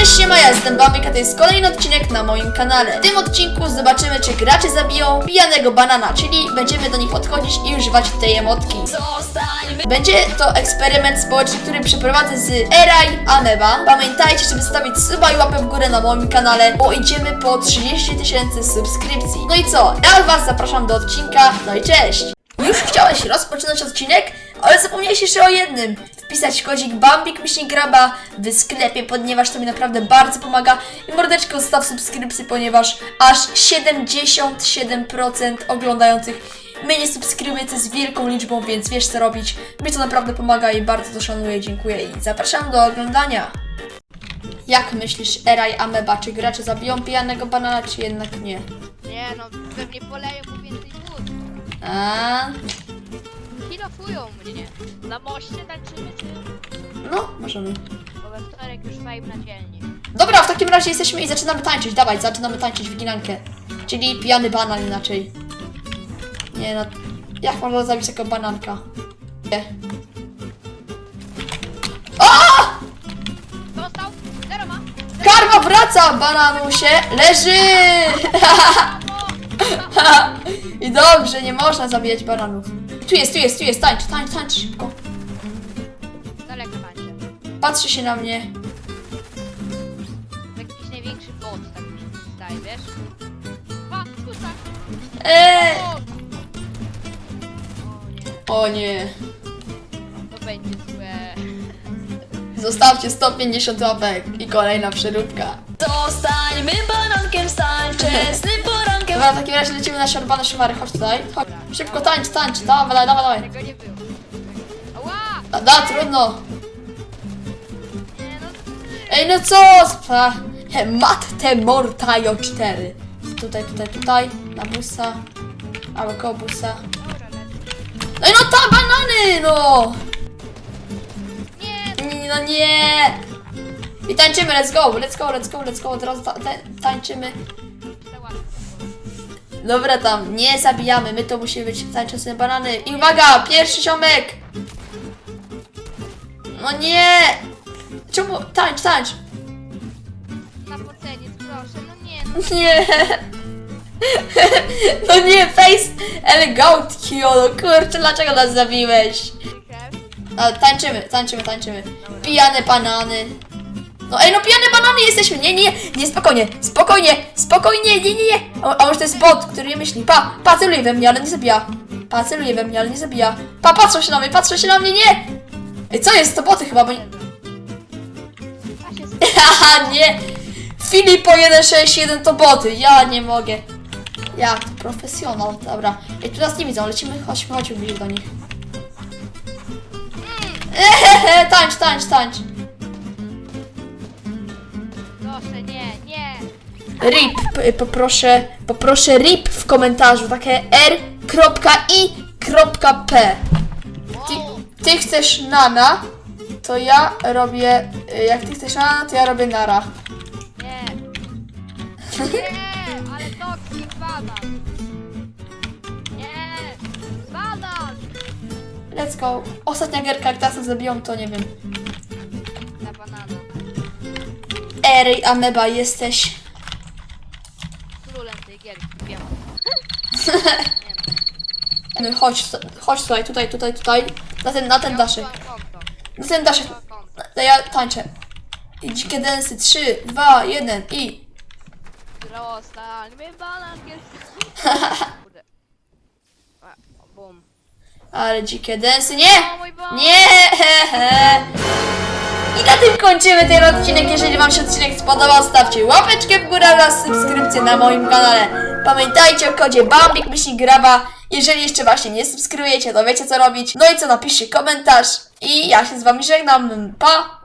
Cześć siema, ja jestem Bambik, a to jest kolejny odcinek na moim kanale. W tym odcinku zobaczymy, czy gracze zabiją pijanego banana, czyli będziemy do nich podchodzić i używać tej emotki. Będzie to eksperyment społeczny, który przeprowadzę z Eraj Ameba. Pamiętajcie, żeby stawić suba i łapę w górę na moim kanale, bo idziemy po 30 tysięcy subskrypcji. No i co, ja was zapraszam do odcinka, no i cześć! Już chciałeś rozpoczynać odcinek, ale zapomniałeś jeszcze o jednym. Wpisać kodzik Bambik myślnik graba w sklepie, ponieważ to mi naprawdę bardzo pomaga. I mordeczko zostaw subskrypcję, ponieważ aż 77% oglądających mnie nie subskrybuje, co jest wielką liczbą, więc wiesz co robić. Mi to naprawdę pomaga i bardzo to szanuję, dziękuję i zapraszam do oglądania. Jak myślisz, Eraj Ameba, czy gracze zabiją pijanego banana, czy jednak nie? Nie no, pewnie poleją mu więcej wód. A, Kilofują mnie. Na moście tańczymy czy? no, możemy. Bo we wtorek już vibe na dzielni. Dobra, w takim razie jesteśmy i zaczynamy tańczyć. Dawaj, zaczynamy tańczyć w ginankę. Czyli pijany banan inaczej. Nie no, jak można zabić taką bananka? Nie. Dostał? Zero ma? Karma wraca, bananusie! Leży! I dobrze, nie można zabijać bananów. Tu jest, tu jest, tu jest, tańcz, tańcz, tańcz szybko. Daleko tańczę. Patrzy się na mnie. Jakiś największy bot, tak mi się wydaje, wiesz? A, kurczak. Eee! O! O nie, O nie. to będzie złe. Zostawcie 150 łapek i kolejna przeróbka. Zostańmy banankiem, stań porankiem. Dobra, w takim razie lecimy na siorbane szywary. Chodź tutaj. Chodź. Szybko tańcz, tańcz. Dawaj, dawaj, dawaj. Tego nie! Da, da trudno. No, Ej, no co? Spa. He, Matte Mortajo 4. Tutaj, tutaj, tutaj. Na busa. Albo koło busa. dobra. No no ta, banany, no! Nie, Nie, No nie! I tańczymy, let's go, let's go, let's go, let's go. Teraz ta, ta, tańczymy. Dobra tam, nie zabijamy, my to musimy być tańczące banany. I uwaga, pierwszy ziomek! No nie! Czemu? Tańcz, tańcz! Na porceniec, proszę, no nie, no Nie! No nie, face elegant Kiolo, kurczę, dlaczego nas zabiłeś? trochę. A, tańczymy, tańczymy, tańczymy. Pijane banany. No ej, no pijane banany jesteśmy. Nie, nie, nie, spokojnie, spokojnie, spokojnie, nie, nie, nie. A, a może to jest bot, który nie myśli. Pa, pa, celuje we mnie, ale nie zabija. Pa, celuje we mnie, ale nie zabija. Pa, patrzą się na mnie, patrzą się na mnie, nie! Ej, co jest? To boty chyba, bo nie... Haha, nie! Filipo 161 to boty, ja nie mogę. Ja, to profesjonal, dobra. Ej, tu nas nie widzą, lecimy, chodźmy, chodźmy bliżej do nich. Ehehe, tańcz, tańcz, tańcz. RIP, p- poproszę, poproszę RIP w komentarzu, takie r.i.p. Ty, ty chcesz nana, to ja robię, y, jak ty chcesz nana, to ja robię nara. Nie. Nie, ale toksik banan. Nie, banan. Let's go. Ostatnia gierka, jak teraz zabiją, to nie wiem. Na banana. Ery, Ameba, jesteś. Gierki, wiem. No, Chodź, chodź tutaj, tutaj, tutaj, tutaj. Na ten, na ten daszek. Mam konto. Na ten daszek. Mam konto. No, Ja tańczę. I dzikie densy. 3, 2, 1 i. Zostańmy banankiem. Kurde. A, Bum. Ale dzikie densy. Nie! O mój Boże. Nie! I na tym kończymy ten odcinek. Jeżeli Wam się odcinek spodobał, stawcie łapeczkę w górę oraz subskrypcję na moim kanale. Pamiętajcie o kodzie Bambik myśli graba. Jeżeli jeszcze właśnie nie subskrybujecie, to wiecie co robić. No i co, napiszcie komentarz. I ja się z Wami żegnam. Pa!